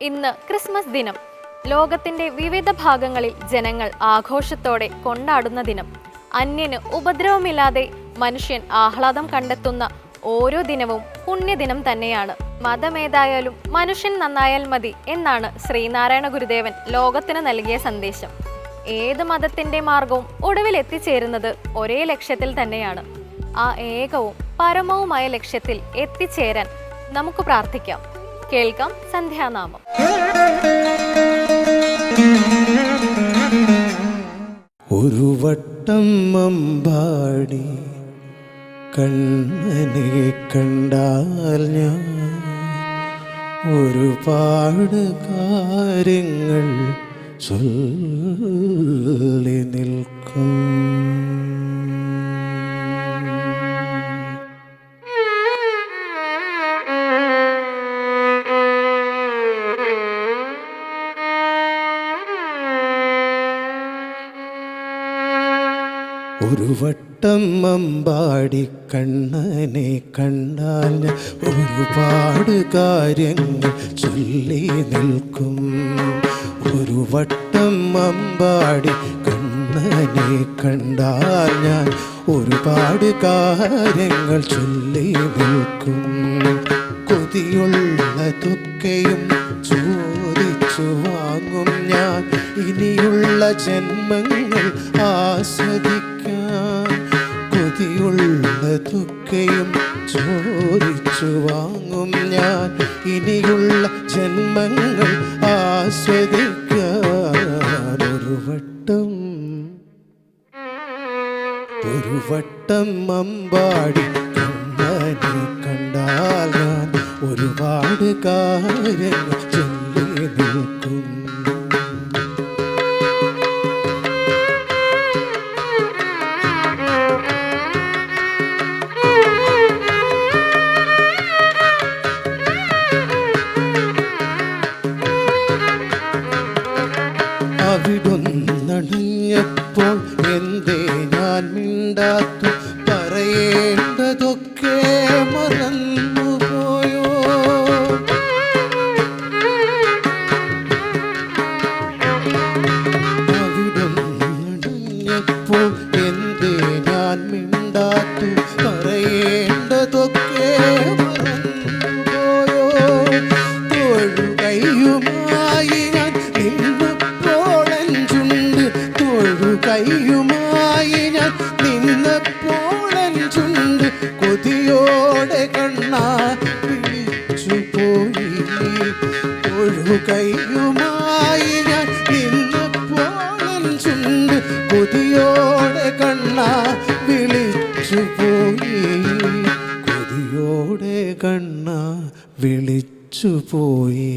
ഇന്ന് ക്രിസ്മസ് ദിനം. ലോകത്തിന്റെ വിവിധ ഭാഗങ്ങളിൽ ജനങ്ങൾ ആഘോഷത്തോടെ കൊണ്ടാടുന്ന ദിനം. അന്യന് ഉപദ്രവമില്ലാതെ മനുഷ്യൻ ആഹ്ലാദം കണ്ടെത്തുന്ന ഓരോ ദിനവും പുണ്യദിനം തന്നെയാണ്. മതമേതായാലും മനുഷ്യൻ നന്നായാൽ മതി എന്നാണ് ശ്രീനാരായണ ഗുരുദേവൻ ലോകത്തിന് നൽകിയ സന്ദേശം. ഏത് മതത്തിന്റെ മാർഗവും ഒടുവിൽ എത്തിച്ചേരുന്നത് ഒരേ ലക്ഷ്യത്തിൽ തന്നെയാണ്. ആ ഏകവും പരമവുമായ ലക്ഷ്യത്തിൽ എത്തിച്ചേരാൻ നമുക്ക് പ്രാർത്ഥിക്കാം. കേൾക്കാം സന്ധ്യാനാമം. ഒരു വട്ടം അമ്പാടി കണ്ണനെ കണ്ടാൽ ഞാൻ ഒരുപാട് കാര്യങ്ങൾ ചൊല്ലി ഒരു വട്ടം അമ്പാടി കണ്ണനെ കണ്ടാൽ ഒരുപാട് കാര്യങ്ങൾ ചൊല്ലി നിൽക്കും. ഒരു വട്ടം അമ്പാടി കണ്ണനെ കണ്ടാൽ ഞാൻ ഒരുപാട് കാര്യങ്ങൾ ചൊല്ലി നിൽക്കും. കൊതിയുള്ളതൊക്കെയും ചോദിച്ചു വാങ്ങും ഞാൻ. ഇനിയുള്ള ജന്മങ്ങൾ ആസ്വദിക്കാൻ കൊതിയുള്ളതൊക്കെയും ചോദിച്ചു വാങ്ങും ഞാൻ. ഇനിയുള്ള ജന്മങ്ങൾ ആസ്വദിക്കാൻ വട്ടം. ഒരു വട്ടം അമ്പാടി കണ്ണനെ കണ്ടാൽ ഞാൻ ഒരുപാട് കാര്യങ്ങൾ ചൊല്ലി നിൽക്കും. അവിടുന്നണഞ്ഞപ്പോൾ എന്തേ ഞാൻ മിണ്ടാത്തു? പറയേണ്ടതൊക്കെ എന്തേ ഞാൻ പറയേണ്ടതൊക്കെ തൊഴുകയുമായി നിന്നപ്പോഴഞ്ചുണ്ട് കൊതിയോടെ കണ്ണ വിളിച്ചു പോയി. കൊതിയോടെ കണ്ണ വിളിച്ചു പോയി.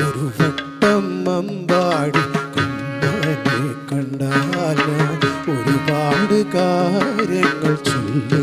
ഒരു വട്ടം അമ്പാടി കണ്ണനെ കണ്ടാൽ ഒരുപാട് കാര്യങ്ങൾ ചൊല്ലി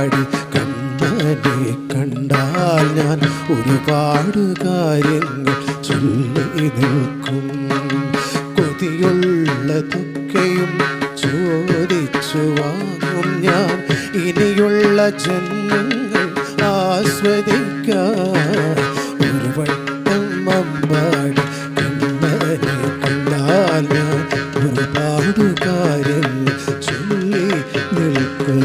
പാടി കണ്ണനെ കണ്ടാൽ ഞാൻ ഒരുപാട് കാര്യങ്ങൾ ചൊല്ലി നിൽക്കും. കൊതിയുള്ളതൊക്കെയും ചോദിച്ചു വാങ്ങും ഞാൻ. ഇനിയുള്ള ജന്മങ്ങൾ ആസ്വദിക്കാൻ ഒരു വട്ടം അമ്പാടി കണ്ണനെ ഒരുപാട് കാര്യങ്ങൾ ചൊല്ലി നിൽക്കും.